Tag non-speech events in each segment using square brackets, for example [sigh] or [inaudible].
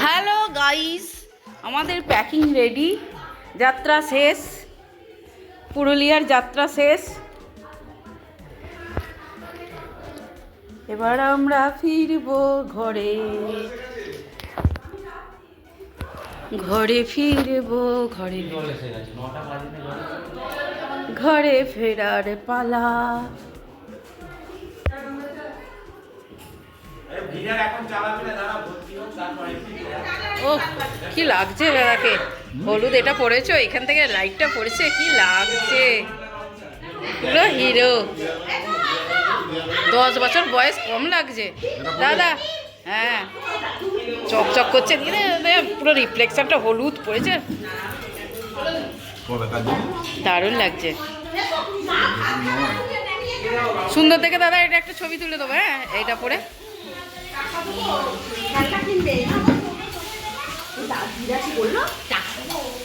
Hello guys আমাদের packing ready যাত্রা শেষ। পুরুলিয়ার যাত্রা শেষ। এবার আমরা ফিরবো ঘরে। ঘরে ফিরবো ঘরে। ঘরে ফেরার পালা। ও কি লাগছে দাদাকে? হলুদ এটা পড়েছো এখান থেকে লাইটটা পড়েছে? কি লাগছে? পুরো হিরো। দশ বছর বয়স কম লাগছে। দাদা হ্যাঁ। চকচক করছে। পুরো রিফ্লেকশনটা হলুদ পড়েছে। দারুণ লাগছে। সুন্দর দেখে দাদা এটা একটা ছবি তুলে দেবো হ্যাঁ? এইটা পরে।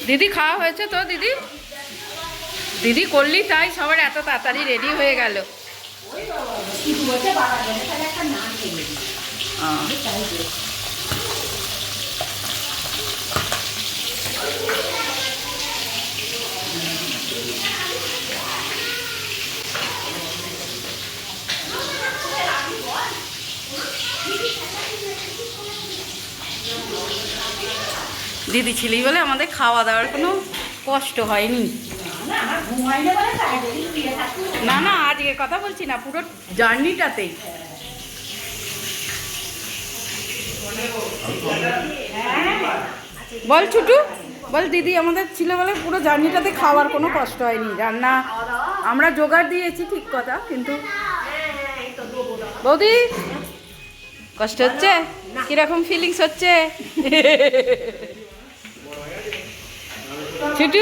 দিদি খাওয়া হয়েছে তো দিদি? দিদি করলি তাই সবার এত তাড়াতাড়ি রেডি হয়ে গেল। দিদি ছিলি বলে আমাদের খাওয়া দাওয়ার কোনো কষ্ট হয়নি। না না আজকে কথা বলছি না, পুরো জার্নিটাতেই বল ছুটু, বল দিদি, আমাদের ছিল বলে পুরো জার্নিটাতে খাওয়ার কোনো কষ্ট হয়নি। রান্না, আমরা জোগাড় দিয়েছি ঠিক কথা, কিন্তু বৌদি, কষ্ট হচ্ছে? কীরকম ফিলিংস হচ্ছে [laughs] ছুটু ও ভালোই হয়েছে এবার সব ঝ্যাঁক দিয়ে আমাদের সব মিটে গেছে ওরা গল্প মিটে গেছে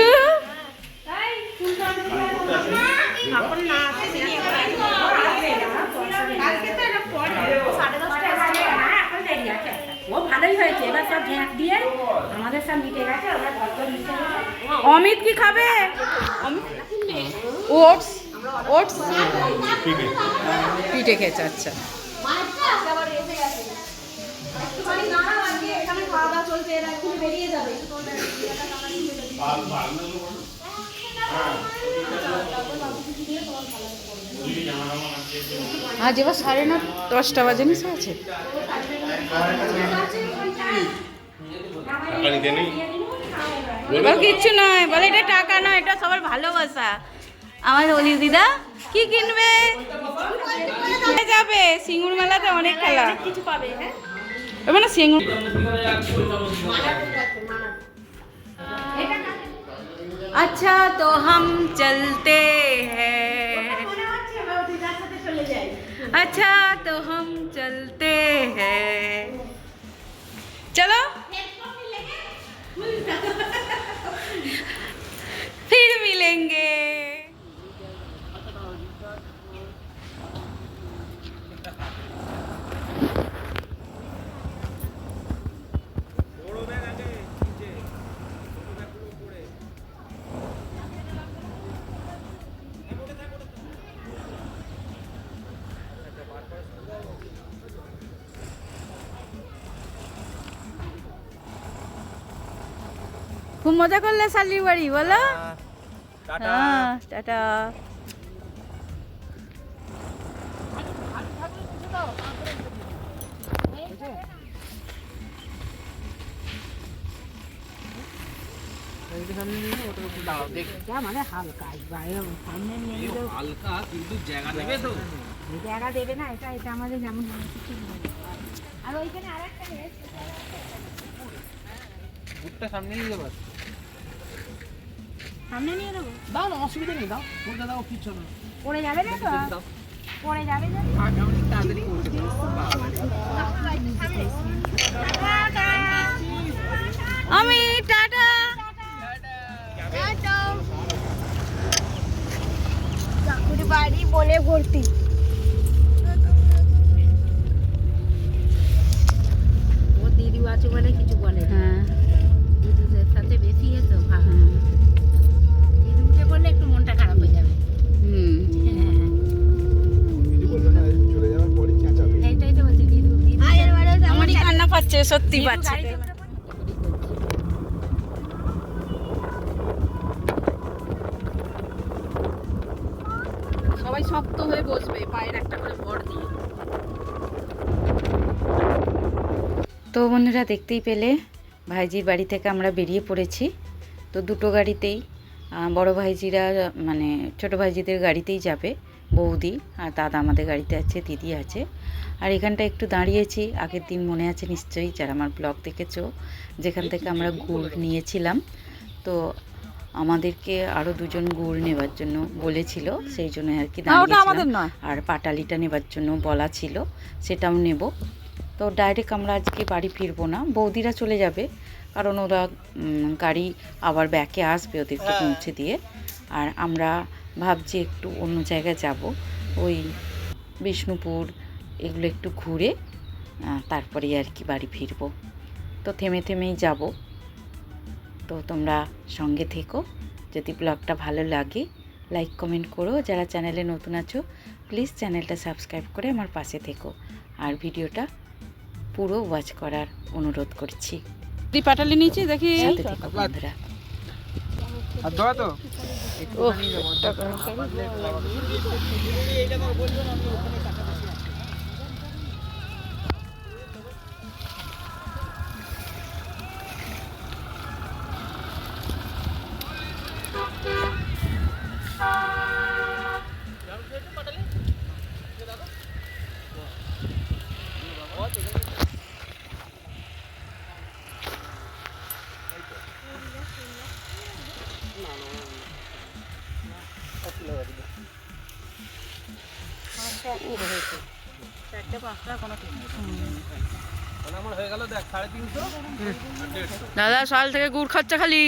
অমিত কি খাবে? Oats oats. পিঠে খেয়েছে আচ্ছা। আজ এবার সাড়ে ন দশটা বাজে নিচে আছে। কিচ্ছু নয় বলে এটা টাকা নয় এটা সবার ভালোবাসা। আমার অলি দিদা কি কিনবে? যাবে সিঙ্গুর মেলাতে অনেক খেলা কিছু পাবে হ্যাঁ? মানে সিঙ্গুর আচ্ছা তো হাম চলতে হ্যাঁ আচ্ছা তো হাম চলতে হ্যাঁ চলো খুব মজা করলে শালির বাড়ি বলো? হ্যাঁ টাটা। মানে হালকা সামনে নিয়ে গেলে কিন্তু জায়গা দেবে তো জায়গা দেবে না এটা এটা আমাদের যেমন কিছু আর ওইখানে আরেকটা রয়েছে। বুটটা সামনে নিয়ে যাবার সামনে নিয়ে নেব? দাও না অসুবিধা নেই দাও। ওটা দাও কিচ্ছু না। পড়ে যাবে না তো? পড়ে যাবে না? মোটামুটি তাড়াতাড়ি করতে আমি টাটা। বাড়ি বলে ভর্তি। সত্যি পাচ্ছে। সবাই শক্ত হয়ে বসবে পায়ের একটা করে ভর দিয়ে। তো বন্ধুরা দেখতেই পেলে ভাইজির বাড়ি থেকে আমরা বেরিয়ে পড়েছি। তো দুটো গাড়িতেই বড় ভাইজিরা মানে ছোট ভাইজিদের গাড়িতেই যাবে। বৌদি আর দাদা আমাদের গাড়িতে আছে দিদি আছে। আর এখানটা একটু দাঁড়িয়েছি আগের দিন মনে আছে নিশ্চয়ই যারা আমার ব্লগ দেখেছ যেখান থেকে আমরা গুড় নিয়েছিলাম। তো আমাদেরকে আরও দুজন গুড় নেবার জন্য বলেছিল সেই জন্য আর কি দাঁড়িয়েছিলাম। আর পাটালিটা নেবার জন্য বলা ছিল সেটাও নেব। তো ডাইরেক্ট আমরা আজকে বাড়ি ফিরবো না বৌদিরা চলে যাবে কারণ ওরা গাড়ি আবার ব্যাকে আসবে ওদেরকে পৌঁছে দিয়ে। আর আমরা ভাবছি একটু অন্য জায়গায় যাব। ওই বিষ্ণুপুর এগুলো একটু ঘুরে আহ, তারপরেই আর কি বাড়ি ফিরবো। তো থেমে থেমেই যাব। তো তোমরা সঙ্গে থেকো। যদি ব্লগটা ভালো লাগে লাইক কমেন্ট করো। যারা চ্যানেলে নতুন আছো প্লিজ চ্যানেলটা সাবস্ক্রাইব করে আমার পাশে থেকো। আর ভিডিওটা পুরো ওয়াচ করার অনুরোধ করছি। পাটালি নিচে দেখি। বন্ধুরা। আর দোয়া তো। তাহলে আমার হয়ে গেল দেখ সাড়ে তিনশো দাদা সাল থেকে গুড় খাচ্ছে খালি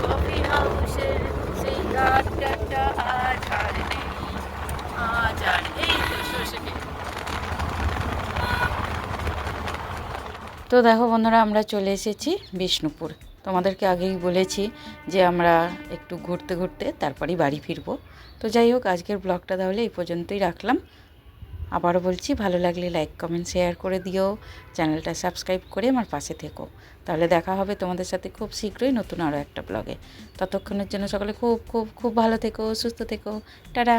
কফি হাউসের সেই গাছটা আজ আর নেই আজ আর এই তো সর্ষে ক্ষেত। তো দেখো বন্ধুরা, আমরা চলে এসেছি বিষ্ণুপুর। তোমাদেরকে আগেই বলেছি যে আমরা একটু ঘুরতে ঘুরতে তারপরেই বাড়ি ফিরবো। তো যাই হোক, আজকের ব্লগটা তাহলে এই পর্যন্তই রাখলাম। আবারও বলছি, ভালো লাগলে লাইক, কমেন্ট, শেয়ার করে দিও, চ্যানেলটা সাবস্ক্রাইব করে আমার পাশে থেকো। তাহলে দেখা হবে তোমাদের সাথে খুব শীঘ্রই নতুন আরও একটা ব্লগে। ততক্ষণের জন্য সকলে খুব খুব খুব ভালো থেকো, সুস্থ থেকো। টাটা!